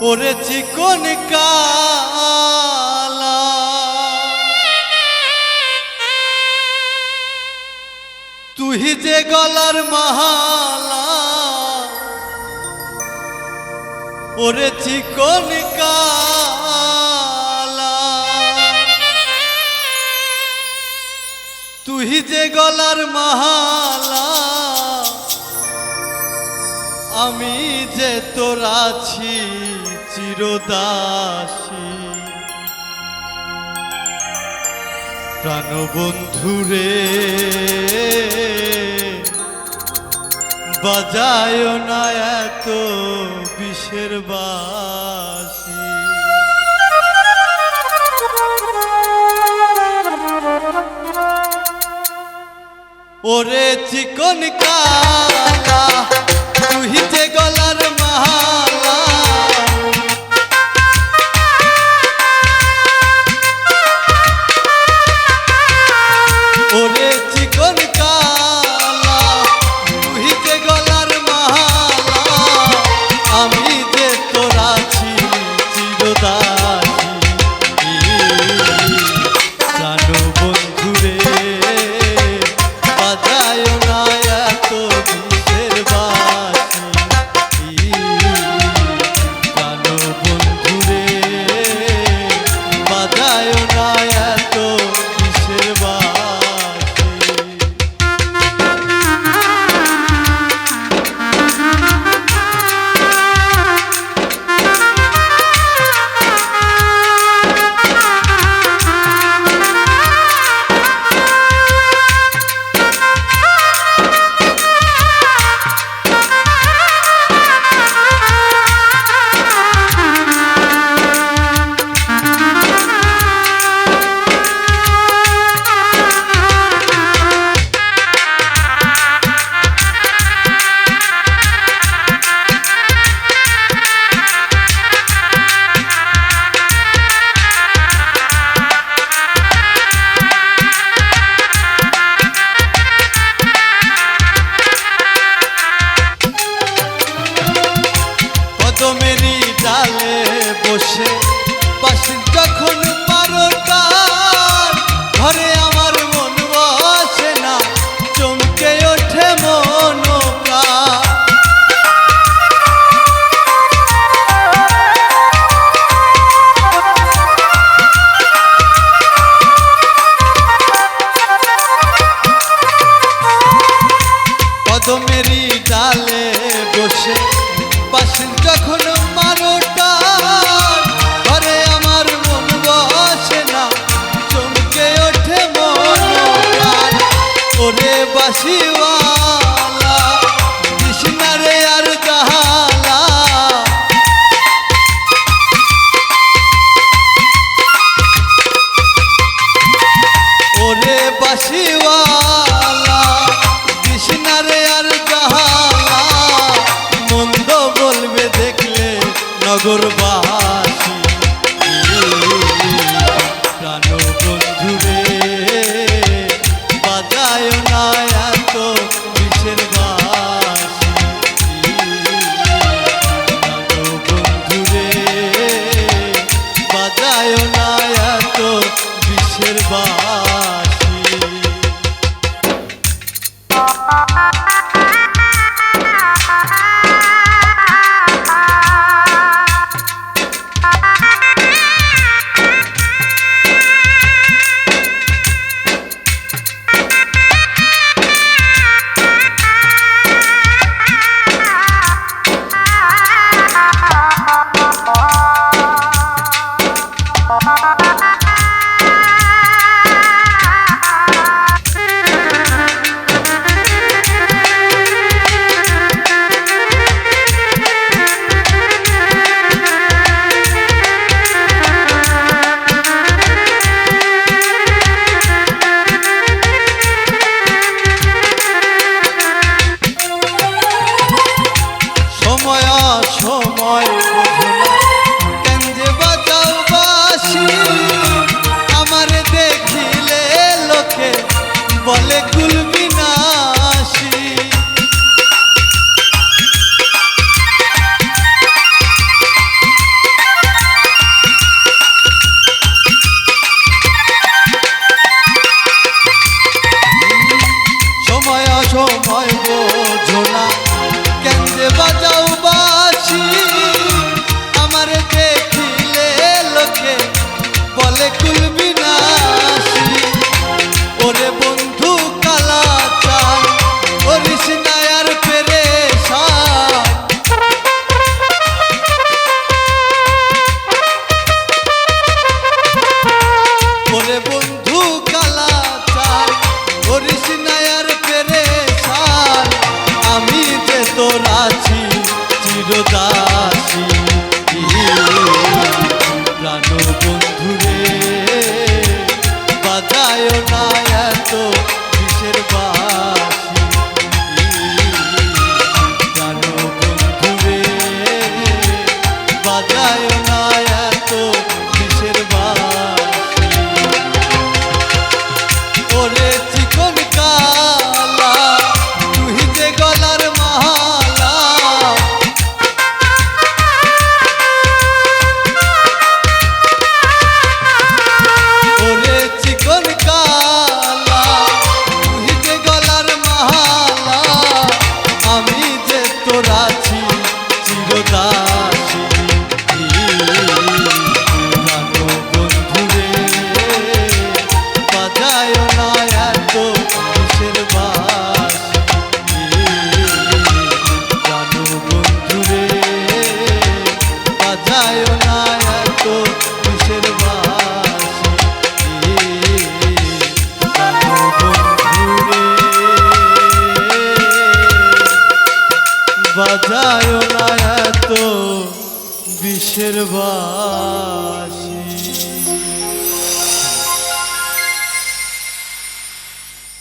পড়েছি কোন তুই যে গলার মহালা পড়েছি কোন তুই যে গলার মহা চিরদাসী। প্রাণবন্ধুরে বাজায় না এত বিশের বাসী। ওরে চিকন কালা তুই যে গলার শিবা সময় বন্ধুরে বাজায় না এত কিসের বাসি। জানো বন্ধুরে বাজায় না বাজায় না এত বিষের বাস।